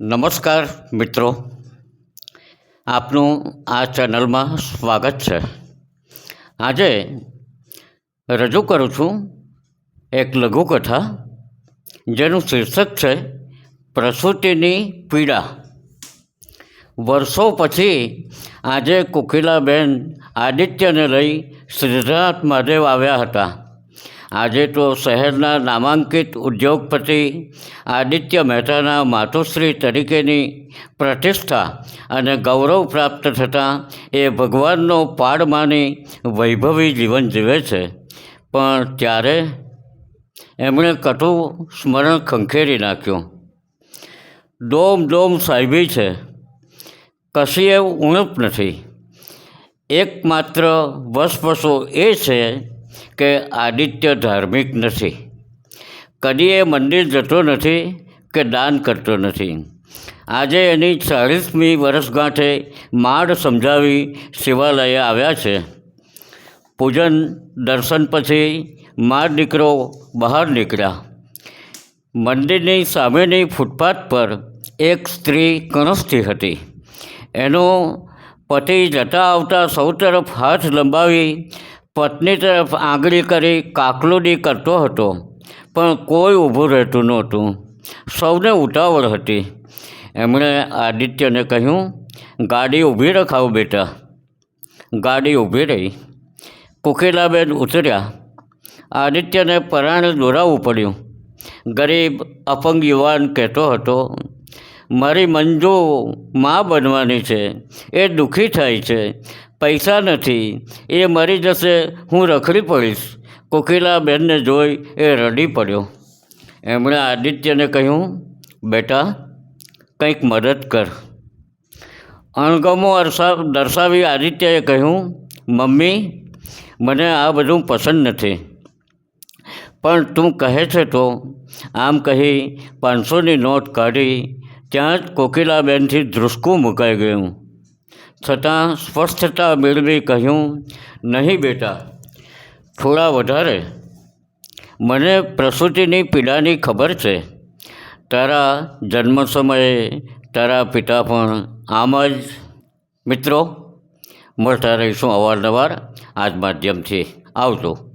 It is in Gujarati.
નમસ્કાર મિત્રો. આપનું આ ચેનલમાં સ્વાગત છે. આજે રજૂ કરું છું એક લઘુકથા, જેનું શીર્ષક છે પ્રસૂતિની પીડા. વર્ષો પછી આજે કોકિલાબેન આદિત્યને લઈ શ્રીનાથ મહાદેવ આવ્યા હતા. આજે તો શહેરના નામાંકિત ઉદ્યોગપતિ આદિત્ય મહેતાના માતુશ્રી તરીકેની પ્રતિષ્ઠા અને ગૌરવ પ્રાપ્ત થતાં એ ભગવાનનો પાડ માની વૈભવી જીવન જીવે છે. પણ ત્યારે એમણે કટુ સ્મરણ ખંખેરી નાખ્યું. ડોમ ડોમ સાહેબી છે. કશી એ ઉણપ નથી. એકમાત્ર વસવસો એ છે કે આદિત્ય ધાર્મિક નથી. કદી એ મંદિર જતો નથી કે દાન કરતો નથી. આજે એની ચાળીસમી વર્ષગાંઠે માડ સમજાવી શિવાલયે આવ્યા છે. પૂજન દર્શન પછી માર દીકરો બહાર નીકળ્યા. મંદિરની સામેની ફૂટપાથ પર એક સ્ત્રી કણસતી હતી. એનો પતિ જતા આવતા સૌ તરફ હાથ લંબાવી પત્ની તરફ આંગળી કરી કાકલુડી કરતો હતો, પણ કોઈ ઊભું રહેતું નહોતું. સૌને ઉતાવળ હતી. એમણે આદિત્યને કહ્યું, ગાડી ઊભી રખાવ બેટા. ગાડી ઊભી રહી. કોકિલાબેન ઉતર્યા. આદિત્યને પરાણે દોરાવવું પડ્યું. ગરીબ, અપંગ યુવાન કહેતો હતો, મારી મંજુ મા બનવાની છે, એ દુઃખી થાય છે. પૈસા નથી, એ મરી જશે, હું રખડી પડીશ. કોકિલાબેનને જોઈ એ રડી પડ્યો. એમણે આદિત્યને કહ્યું, બેટા, કંઈક મદદ કર. અણગમો અરસા, દર્શાવી આદિત્યએ કહ્યું, મમ્મી, મને આ બધું પસંદ નથી. પણ તું કહે છે તો. આમ કહી પાંચસોની નોટ કાઢી, ત્યાં જ કોકિલાબેનથી ધ્રુસકું મુકાઈ ગયું. છતાં સ્પષ્ટતા મેળવી કહ્યું, નહીં બેટા, થોડા વધારે. મને પ્રસૂતિની પીડાની ખબર છે. તારા જન્મ સમયે તારા પિતા પણ આમ જ મિત્રો. મળતા રહીશું અવારનવાર આ માધ્યમથી. આવજો.